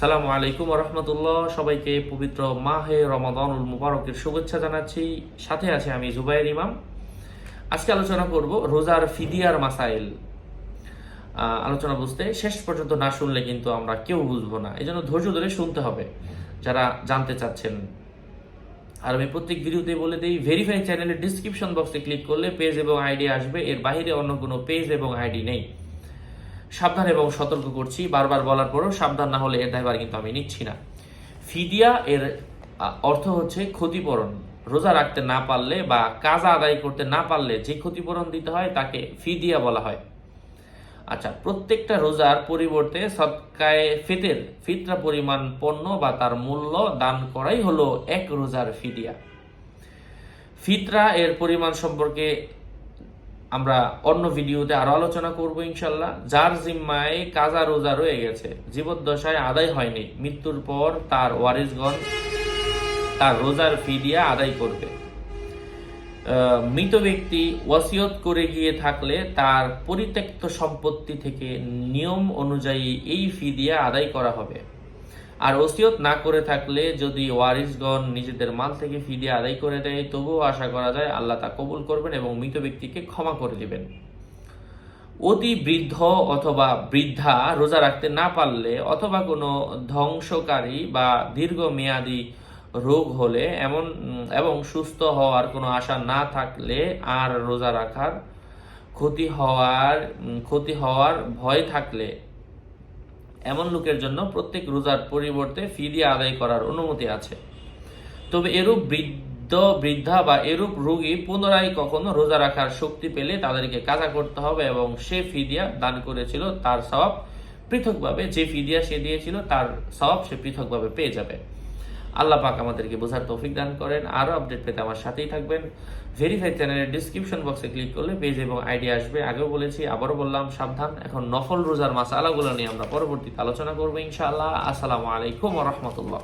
সালামু আলাইকুম রহমতুল্লাহ। সবাইকে পবিত্র মাহে রমাদানুল মুবারকের শুভেচ্ছা জানাচ্ছি। সাথে আছে আমি জুবাইর ইমাম। আজকে আলোচনা করব রোজার ফিদিয়ার মাসাইল। আলোচনা বুঝতে শেষ পর্যন্ত না শুনলে কিন্তু আমরা কেউ বুঝব না। এই জন্য ধৈর্য ধরে শুনতে হবে, যারা জানতে চাচ্ছেন। আর আমি প্রত্যেক ভিডিওতে বলে দিই ভেরিফাই চ্যানেলের ডিসক্রিপশন বক্সে ক্লিক করলে পেজ এবং আইডি আসবে। এর বাইরে অন্য কোনো পেজ এবং আইডি নেই। সাবধান এবং সতর্ক করছি, বারবার বলার পরেও সাবধান না হলে এর দায়ভার কিন্তু আমি নিচ্ছি না। ফিদিয়া এর অর্থ হচ্ছে ক্ষতিপূরণ। রোজা রাখতে না পারলে বা কাজা আদায় করতে না পারলে যে ক্ষতিপূরণ দিতে হয় তাকে ফিদিয়া বলা হয়। আচ্ছা প্রত্যেকটা রোজার পরিবর্তে সৎকায়ে ফিতের, ফিতরা পরিমাণ পণ্য বা তার মূল্য দান করাই হলো এক রোজার ফিদিয়া। ফিতরা এর পরিমাণ সম্পর্কে আমরা অন্য ভিডিওতে আরও আলোচনা করব ইনশাল্লাহ। যার জিম্মায় কাজা রোজা রয়ে গেছে। জীবদ্দশায় আদায় হয়নি। মৃত্যুর পর তার ওয়ারিসগণ তার রোজার ফিদিয়া আদায় করবে। মৃত ব্যক্তি ওয়াসিয়ত করে গিয়ে থাকলে তার পরিত্যক্ত সম্পত্তি থেকে নিয়ম অনুযায়ী এই ফিদিয়া আদায় করা হবে। আর ওসিয়ত না করে থাকলে যদি ওয়ারিসগণ নিজেদের মাল থেকে ফিদিয়া আদায় করে দেয়, তবুও আশা করা যায় আল্লাহ তা কবুল করবেন এবং মৃত ব্যক্তিকে ক্ষমা করে দেবেন। অতি বৃদ্ধ অথবা বৃদ্ধা রোজা রাখতে না পারলে অথবা কোনো ধ্বংসকারী বা দীর্ঘমেয়াদী রোগ হলে এমন, এবং সুস্থ হওয়ার কোনো আশা না থাকলে আর রোজা রাখার ক্ষতি হওয়ার ক্ষতি হওয়ার ভয় থাকলে এমন লোকের জন্য প্রত্যেক রোজার পরিবর্তে ফি দিয়ে আদায় করার অনুমতি আছে। তবে এরূপ বৃদ্ধ, বৃদ্ধা বা এরূপ রোগী পুনরায় কখনো রোজা রাখার শক্তি পেলে তাদেরকে কাজা করতে হবে এবং সে ফিদিয়া দান করেছিল, তার স্বভাব পৃথকভাবে যে ফিদিয়া সে দিয়েছিল, তার স্বভাব সে পৃথকভাবে পেয়ে যাবে। আল্লাহ পাক আমাদেরকে বোঝার তৌফিক দান করেন। আরও আপডেট পেতে আমার সাথেই থাকবেন। ভেরিফাই চ্যানেলের ডিসক্রিপশন বক্সে ক্লিক করলে পেজ এবং আইডি আসবে। আগেও বলেছি, আবারও বললাম, সাবধান। এখন নফল রোজার মাসালাগুলো নিয়ে আমরা পরবর্তীতে আলোচনা করব ইনশাআল্লাহ। আসসালামু আলাইকুম রহমতুল্লাহ।